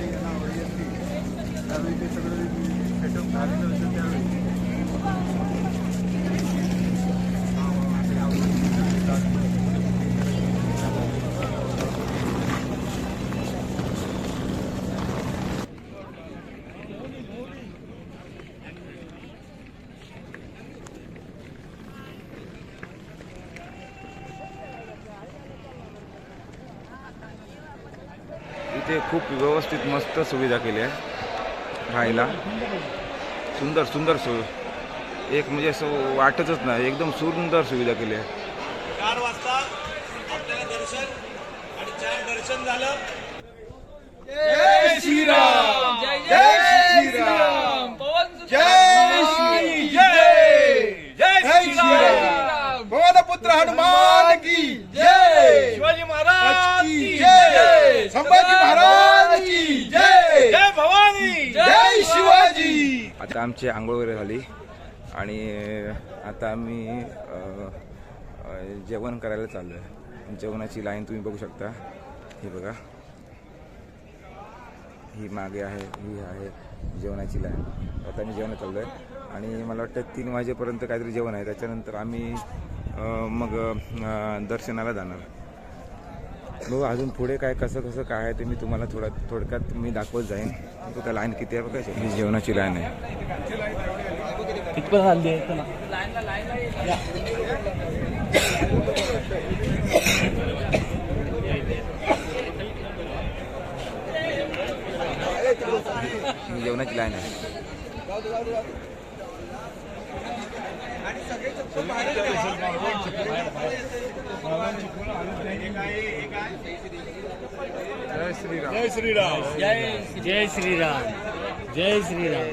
गाडी नावावर येते त्यावेळी ते सगळं सेटअप झालेलं असेल त्यावेळी इथे खूप व्यवस्थित मस्त सुविधा केली आहे राहायला. सुंदर सुंदर सोय एक म्हणजे असं वाटतच नाही एकदम सुंदर सुविधा केली आहे. चार वाजता आपल्याला दर्शन आणि चार दर्शन झालं. पुत्र हनुमान! संभाजी महाराज जय! जय भवानी! जय शिवाजी! आता आमची आंघोळ वगैरे झाली. आणि आता आम्ही जेवण करायला चाललो आहे जेवणाची लाईन तुम्ही बघू शकता. हे बघा. ही मागे आहे ही आहे जेवणाची लाईन. आता आम्ही जेवण चाललो आहे आणि मला वाटतं तीन वाजेपर्यंत काहीतरी जेवण आहे. त्याच्यानंतर आम्ही मग दर्शनाला जाणार. बघू अजून पुढे काय कसं कसं काय आहे ते मी तुम्हाला थोडा थोडक्यात मी दाखवत जाईन. तो त्या लाईन किती आहे बघायची ही जेवणाची लाईन आहे ही जेवणाची लाईन आहे जय श्रीराम जय श्रीराम जय श्रीराम जय श्रीराम.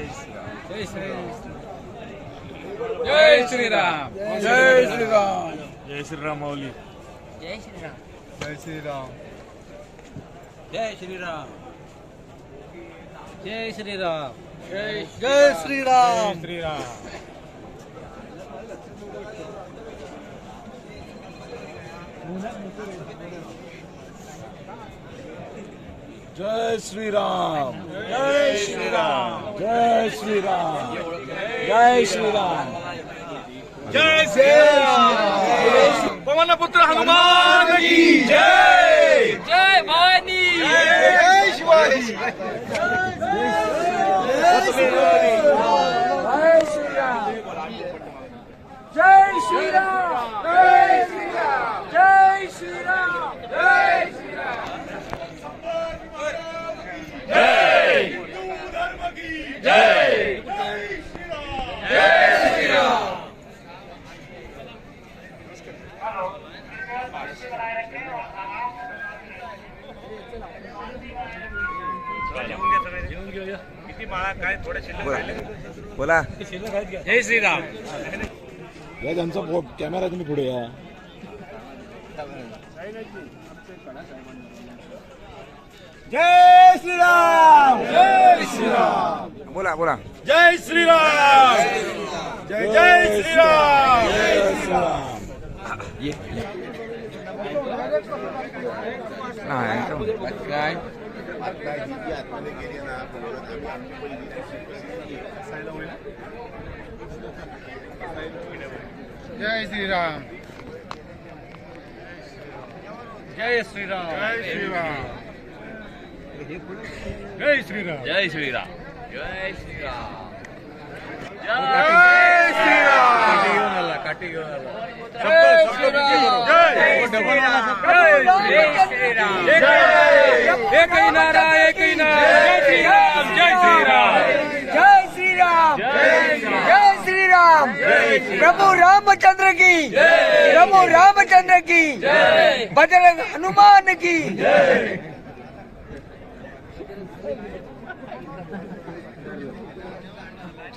जय श्रीराम. जय श्रीराम. जय श्रीराम जय श्रीराम. माऊली जय श्रीराम. जय श्रीराम. जय श्रीराम. जय श्रीराम. जय श्रीराम श्रीराम. जय श्री राम जय श्री राम जय श्री राम जय श्री राम जय श्री राम पवन पुत्र हनुमान की जय जय भवानी जय शिवाजी जय श्री राम जय श्री राम जय श्री राम जय श्री राम बोला. जय श्रीराम. या त्यांचा कॅमेरा तुम्ही पुढे या. जय श्रीराम! जय श्रीराम! बोला बोला. जय श्रीराम! जय जय श्रीराम! जय श्रीराम। नाही जय श्रीराम जय श्रीराम। जय श्रीराम। जय श्रीराम जय श्रीराम जय श्रीराम जय श्रीराम घेऊन आला काठी घेऊन आला एकही नारा एकही नारा जय श्रीराम जय श्रीराम जय श्रीराम जय श्रीराम प्रभु रामचंद्र की प्रभु रामचंद्र की बजरंग हनुमान की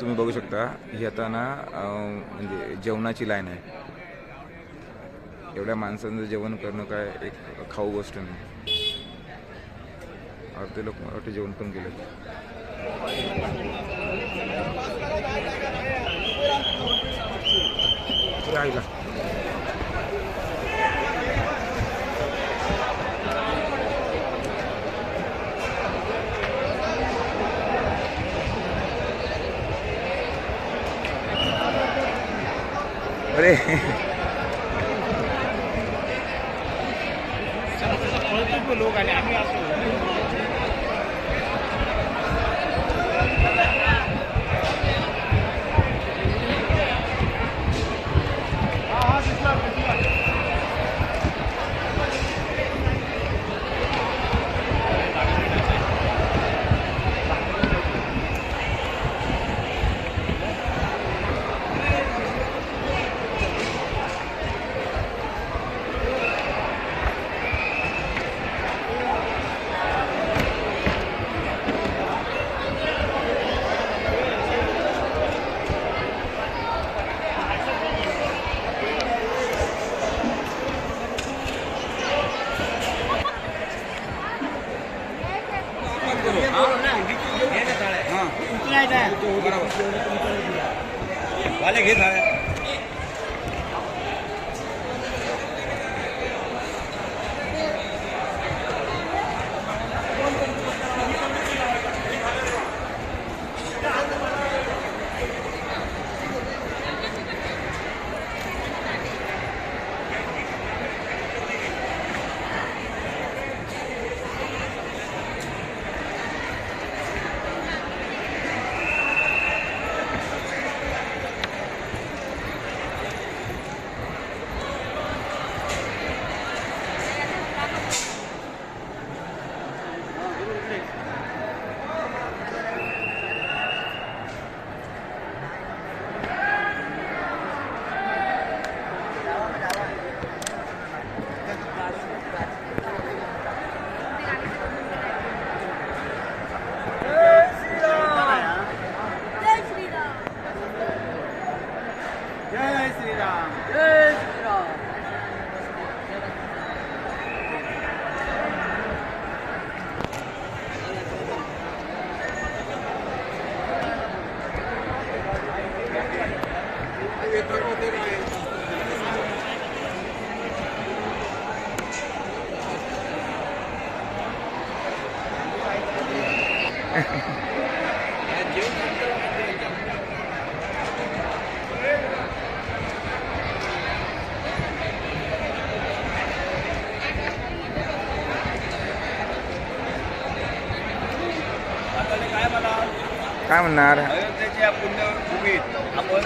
तुम्ही बघू शकता ही आता ना म्हणजे जेवणाची लाईन आहे. एवढ्या माणसांचं जेवण करणं काय एक खाऊ गोष्ट नाही. अर्धे लोक मला जेवण पण केलं. राहिला अरे. आम्ही म्हणणार अयोध्येच्या पुण्यभूमीत आपण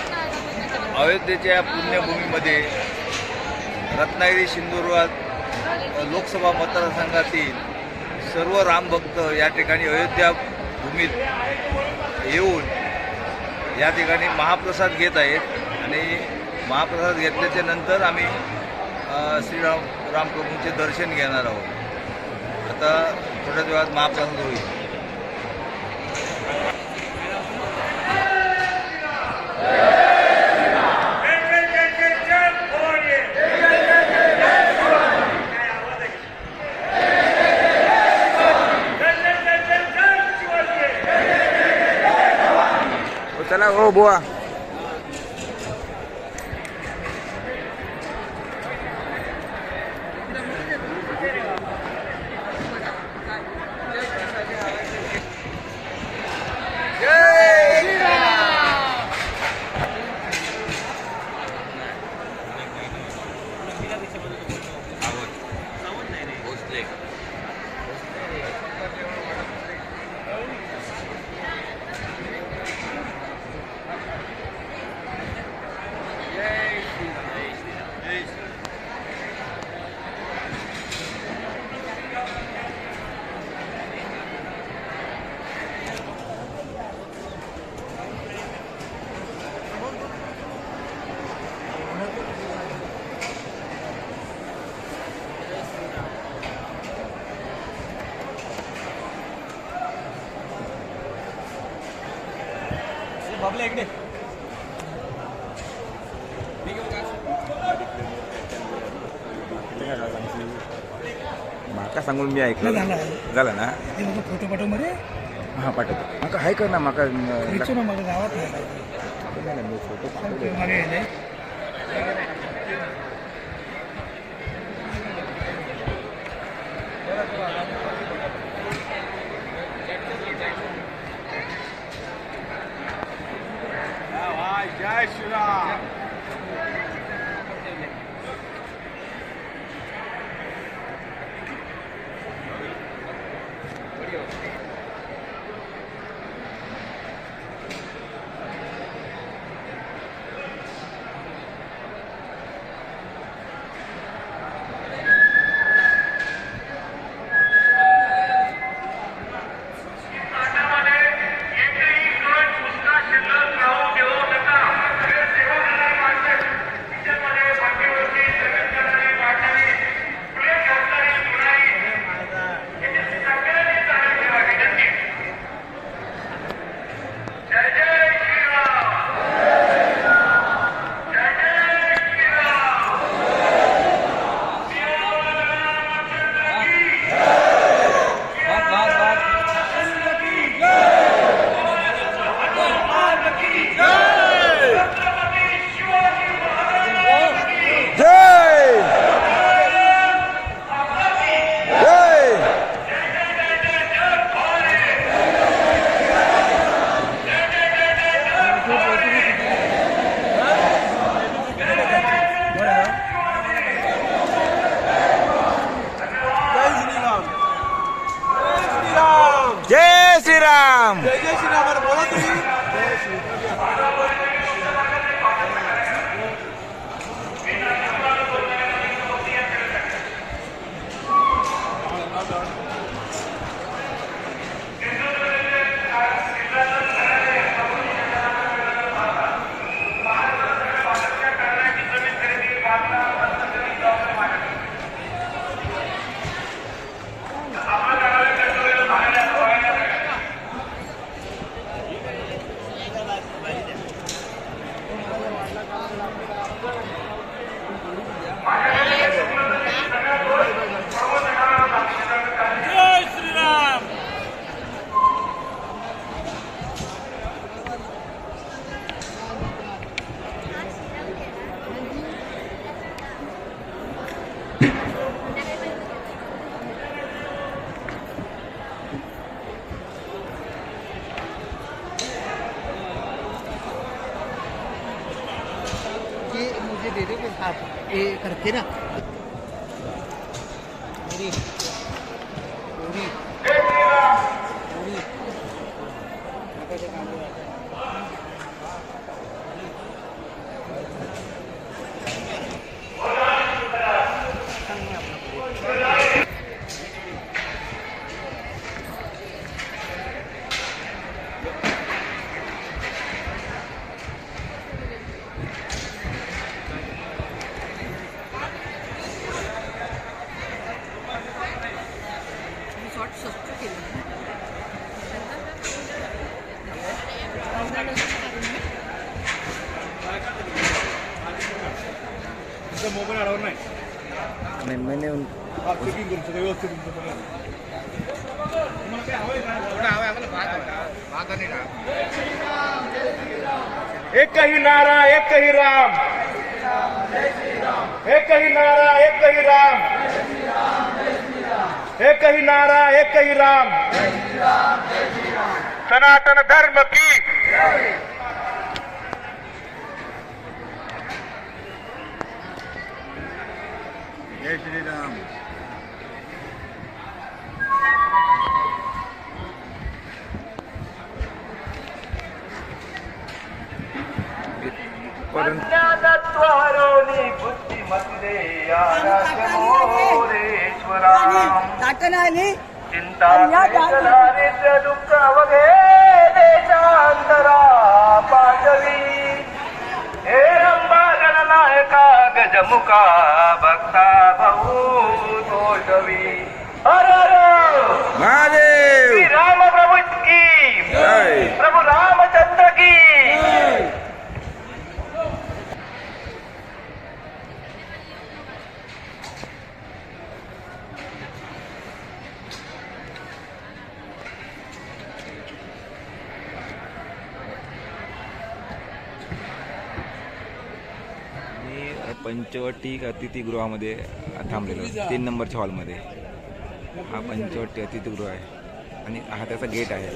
अयोध्येच्या पुण्यभूमीमध्ये रत्नागिरी सिंधुदुर्गात लोकसभा मतदारसंघातील सर्व रामभक्त या ठिकाणी अयोध्या भूमीत येऊन या ठिकाणी महाप्रसाद घेत आहेत. आणि महाप्रसाद घेतल्याच्या नंतर आम्ही श्रीराम रामप्रभूंचे दर्शन घेणार आहोत. आता थोड्याच वेळात महाप्रसाद होईल. boa. ओ बुवा माका सांगून मी ऐकलं झालं. ना? फोटो फोटो मध्ये हा पाठवतो. माका हाय कर ना माका विचारू ना मला गावात नाही, मी फोटो पाठवतो. मागे येणे जय श्रीराम Thank you. एकही नारा एकही राम। एकही नारा एकही राम। सनातन धर्म की। जय श्रीराम। परंतु ताटण आली चिंता दुःख वगे देशांतरा पांडवी. हे रंबा गणनायका गजमुखा भक्ता भाऊ तोषवी हर हर महादेव श्री राम प्रभु की जय प्रभु रामचंद्र की पंचवटी अतिथीगृहामध्ये थांबलेलो तीन नंबरच्या हॉलमध्ये. हा पंचवटी अतिथीगृह आहे. आणि हा त्याचा गेट आहे.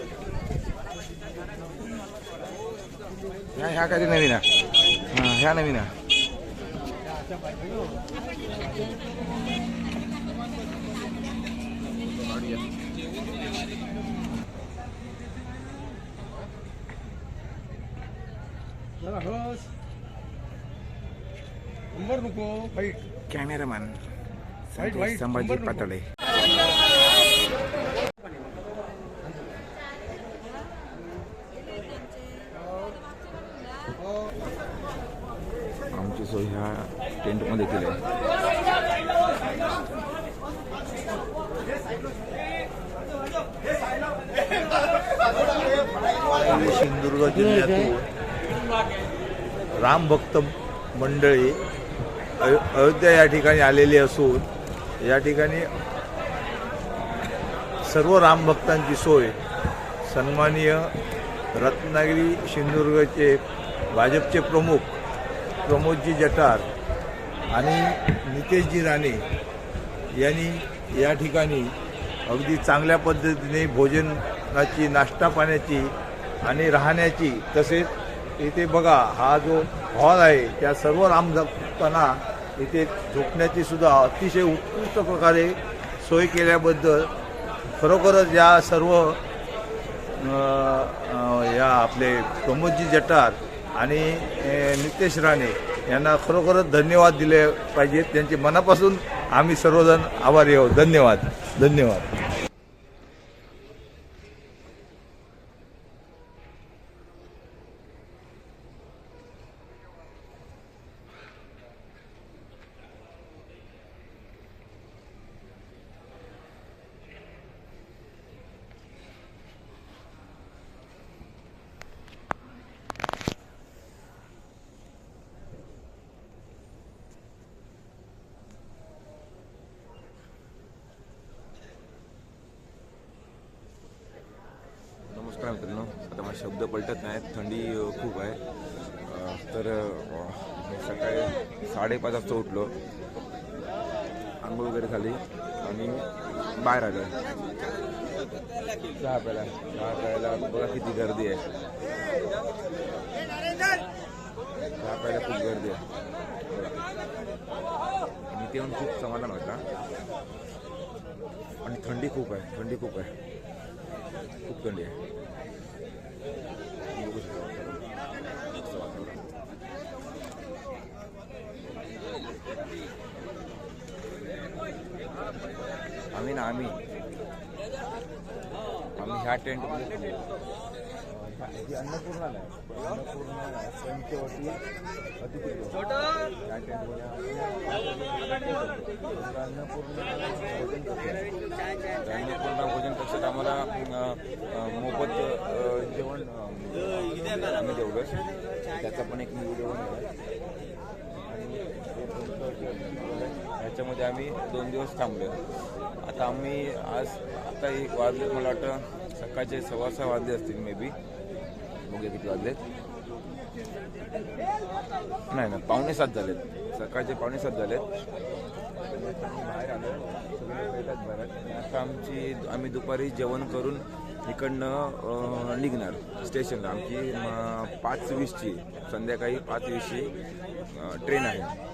ह्या ह्या काहीतरी नवीन हां ह्या नवीन हा नंबर नको फाईट कॅमेरामॅन संभाजी. पातळे. आमची सोय ह्या टेंटमध्ये केली आहे. सिंधुदुर्ग जिल्ह्यातून रामभक्त मंडळी अयो अयोध्या या ठिकाणी आलेली असून या ठिकाणी सर्व रामभक्तांची सोय सन्माननीय रत्नागिरी सिंधुदुर्गचे भाजपचे प्रमुख प्रमोदजी जठार आणि नितेशजी राणे यांनी या ठिकाणी अगदी चांगल्या पद्धतीने भोजनाची नाश्ता पाण्याची आणि राहण्याची तसेच इथे बघा हा जो हॉल आहे त्या सर्व रामभक्तांना इथे झोपण्याची सुद्धा अतिशय उत्कृष्ट प्रकारे सोय केल्याबद्दल खरोखरच या सर्व या आपले प्रमोदजी जटार आणि नितेश राणे यांना खरोखरच धन्यवाद दिले पाहिजेत. त्यांचे मनापासून आम्ही सर्वजण आभारी आहोत. धन्यवाद. धन्यवाद. नमस्कार मित्रांनो आता माझे शब्द पलटत नाहीत थंडी खूप आहे. तर सकाळी साडेपाच वाजता उठलो. आंघोळ वगैरे झाली आणि बाहेर आलो. चहा प्यायला चहा प्यायला बघा किती गर्दी आहे. चहा प्यायला खूप गर्दी आहे. आणि ते खूप समाधान होता आणि थंडी खूप आहे थंडी खूप आहे. खूप थंडी आहे आम्ही ना आम्ही आम्ही ह्या टेंट ही अन्नपूर्णा अन्नपूर्णा भोजन कक्षात आम्हाला मोफत जेवण आम्ही जेवलोच त्याचा पण एक मी व्हिडिओ ह्याच्यामध्ये आम्ही दोन दिवस थांबलो आता आम्ही आज आता एक वाजले मला वाटतं सकाळचे सव्वा सहा वाजले असतील मे बी बघूया किती वाजलेत? नाही ना पावणे सात झालेत. सकाळचे पावणे सात झालेत. बाहेर आलो आता आमची आम्ही दुपारी जेवण करून इकडनं निघणार स्टेशनला. आमची पाच वीसची संध्याकाळी पाच वीसची ट्रेन आहे.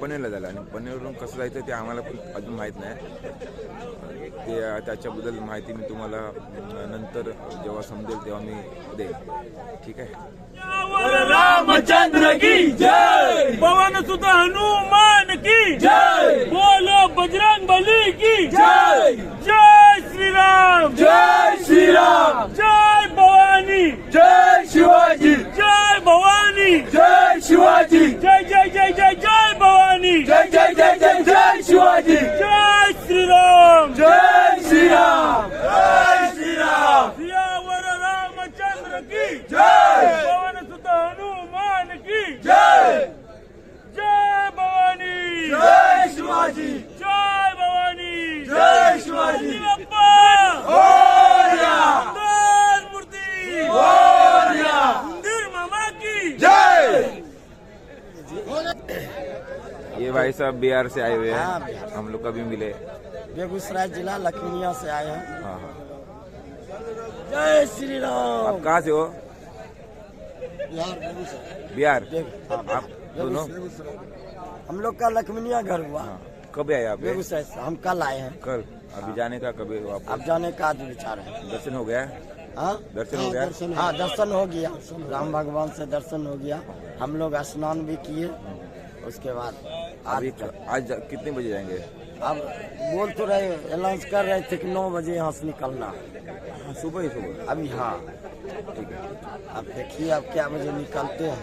पनवेलला झालं आणि पनवेलवरून कसं जायचं ते आम्हाला पण अजून माहीत नाही. ते त्याच्याबद्दल माहिती मी तुम्हाला नंतर जेव्हा समजेल तेव्हा मी देईन. ठीक आहे? रामचंद्र की जय! पवन सुत हनुमान की जय! बोलो बजरंग बली की जय! जय श्री राम जय श्री राम जय भवानी! जय शिवाजी! जय भवानी! जय शिवाजी! बेगूसराय जिला लखमीनिया से आए हैं। हाँ हाँ। जय श्री राम आप कहाँ से हो? बिहार बिहार? आप दोनों? हम लोग का लखमीनिया घर हुआ। हाँ कब आए आप? बेगूसराय से। हम कल आए हैं। कल? अभी जाने का कभी वापस अब जाने का आज विचार है। दर्शन हो गया? हाँ? दर्शन हो गया? हाँ दर्शन हो गया। राम भगवान से दर्शन हो गया। हम लोग स्नान भी किए। उसके बाद आज अभी आज कितने बजे जाएँगे? अब बोल तो रहे अनाउंस कर रहे थे कि नौ बजे यहाँ से निकलना। है सुबह ही सुबह। अभी हाँ। ठीक है। अब देखिए अब क्या बजे निकलते हैं।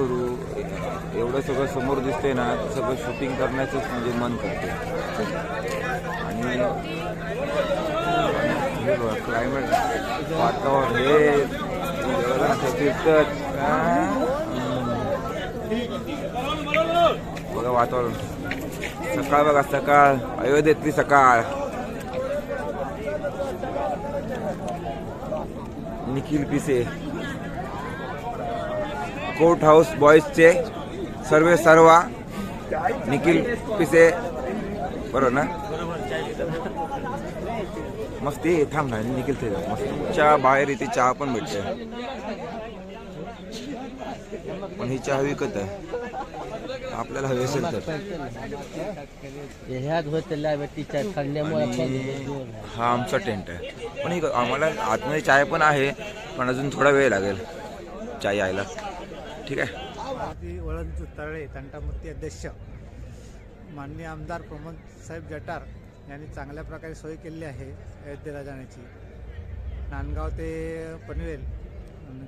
करू एवढं सगळं समोर दिसतंय ना सगळं शूटिंग करण्याचंच म्हणजे मन करते आणि हे बघा क्लायमेट वातावरण हे जगन्नाथ बघा वातावरण. सकाळ बघा सकाळ. अयोध्येतली सकाळ. निखिल पिसे. कोर्ट हाऊस बॉईजचे सर्वे सर्वा निखिल पिसे बरोबर ना? मस्त ये थांब ना निखिल ते मस्त. चहा बाहेर इथे चहा पण भेटते पण ही चहा विकत आहे. आपल्याला हवी असेल तर. हा आमचा टेंट आहे. पण हे आम्हाला आतमध्ये चाय पण आहे पण अजून थोडा वेळ लागेल. चाय यायला. ठीक आहे. मारुती वळंत तळे तंटामुक्ती अध्यक्ष माननीय आमदार प्रमोद साहेब जटार यांनी चांगल्या प्रकारे सोय केलेली आहे अयोध्येला जाण्याची नांदगाव ते पनवेल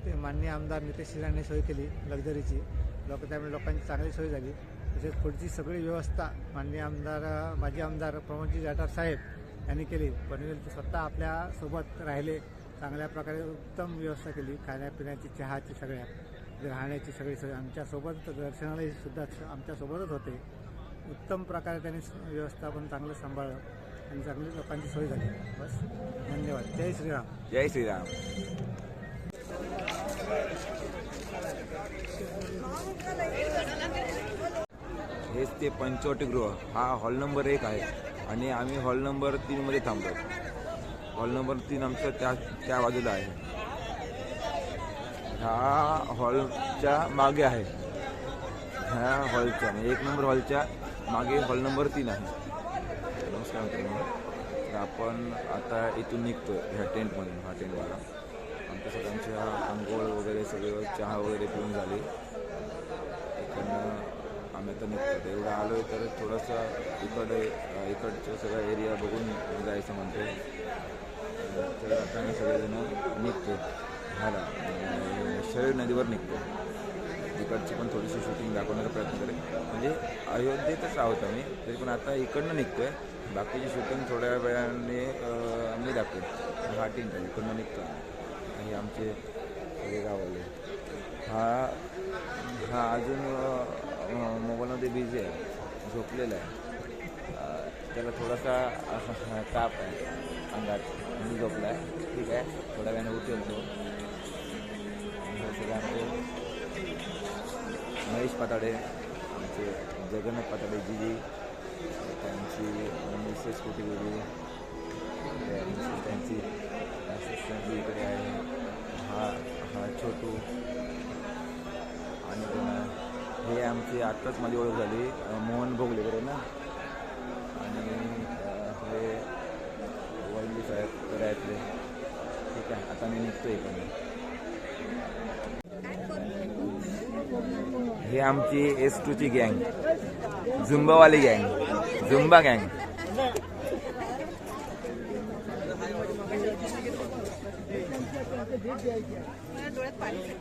ते माननीय आमदार नितेश यांनी सोय केली लक्झरीची. लोक त्यामुळे लोकांची चांगली सोय झाली. तसेच पुढची सगळी व्यवस्था माननीय आमदार माजी आमदार प्रमोदजी जाटार साहेब यांनी केली. पनवेल ते स्वतः आपल्यासोबत राहिले चांगल्या प्रकारे उत्तम व्यवस्था केली खाण्यापिण्याची चहाची सगळ्या. राहण्याची सगळी सोय आमच्यासोबत दर्शनालाही सुद्धा आमच्यासोबतच होते. उत्तम प्रकारे त्यांनी स- व्यवस्थापन चांगलं सांभाळलं आणि चांगली लोकांची सोय झाली. बस धन्यवाद. जय श्रीराम. जय श्रीराम. हेच ते पंचवटीगृह. हा हॉल नंबर एक आहे आणि आम्ही हॉल नंबर तीनमध्ये थांबलो. हॉल नंबर तीन आमचं त्या त्या बाजूला आहे. ह्या हॉलच्या मागे आहे. ह्या हॉलच्या म्हणजे एक नंबर हॉलच्या मागे हॉल नंबर तीन आहे. नमस्कार मित्रांनो. तर आपण आता इथून निघतो ह्या टेंटमधून हा टेंटवाला आमच्या सगळ्यांच्या अंघोळ वगैरे सगळं चहा वगैरे पिऊन झाली. इकडनं आम्ही आता निघतो एवढं आलो आहे तर थोडंसं इकडे इकडचा इकडचं एरिया बघून जायचं म्हणतो तर आता मी सगळेजण निघतो ह्याला अं, शरीर नदीवर निघतो. तिकडची पण थोडीशी शूटिंग दाखवण्याचा प्रयत्न करेन. म्हणजे अयोध्येतच आहोत आम्ही तरी पण आता इकडनं निघतोय. बाकीची शूटिंग थोड्या वेळाने मी आम्ही हा टीम आहे इकडनं निघतो आणि आमचे सगळे गाववाले. हा हा अजून मोबाईलमध्ये बिझी आहे. झोपलेला आहे. त्याला थोडासा ताप आहे. अंगात. मी झोपला आहे ठीक आहे. थोड्या वेळाने उठेल तो. आणि आमचे महेश पाताडे आमचे जगन्नाथ पाताडे जीजी त्यांची मिसेस कुठे गेली मिसेस त्यांची असिस्टंट इकडे आहे हा हा छोटू. आणि हे आमची आत्ताच माझी ओळख झाली मोहन भोगलेकडे ना? आणि हे वैली साहेब करायतले ठीक आहे आता मी निघतो इकडनं ही आमची एस टूची गँग झुंबावाली गँग झुंबा गँग